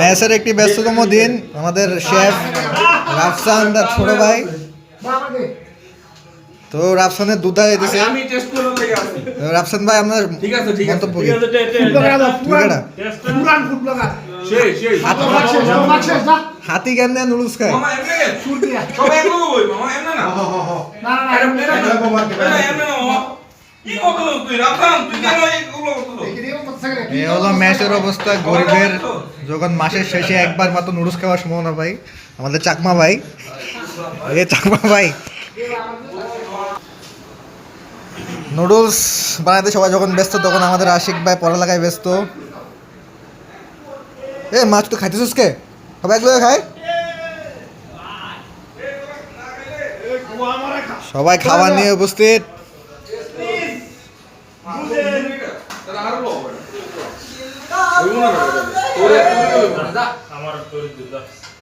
ম্যাচের একটি ব্যস্ততম দিন আমাদের শেফ রাফসান তার ছোট ভাই। তো রাফসানের দুধ দিতেছে আমি টেস্ট করে লেগে আছি। রাফসান ভাই আপনার ঠিক আছে ঠিক আছে। মন্তব্য কি? হাতি কেমনে নুডলস খায় মামা এমনে সবাই এমনে বই মামা এমনে না? না না এই হলো ম্যাচের অবস্থা, গরিবের যখন মাসের শেষে একবার মাত্র নুডলস খাওয়ার সম্ভাবনা ভাই আমাদের চাকমা ভাই। এ চাকমা ভাই। নুডলস বানাতে সবাই যখন ব্যস্ত, তখন আমাদের আশিক ভাই পড়ালেখায় ব্যস্ত। এ, মাছ তো খাইতেছিস কে সবাই একলো খায়? সবাই খাবার নিয়ে উপস্থিত। ತೋರಿದ್ದಿಲ್ಲ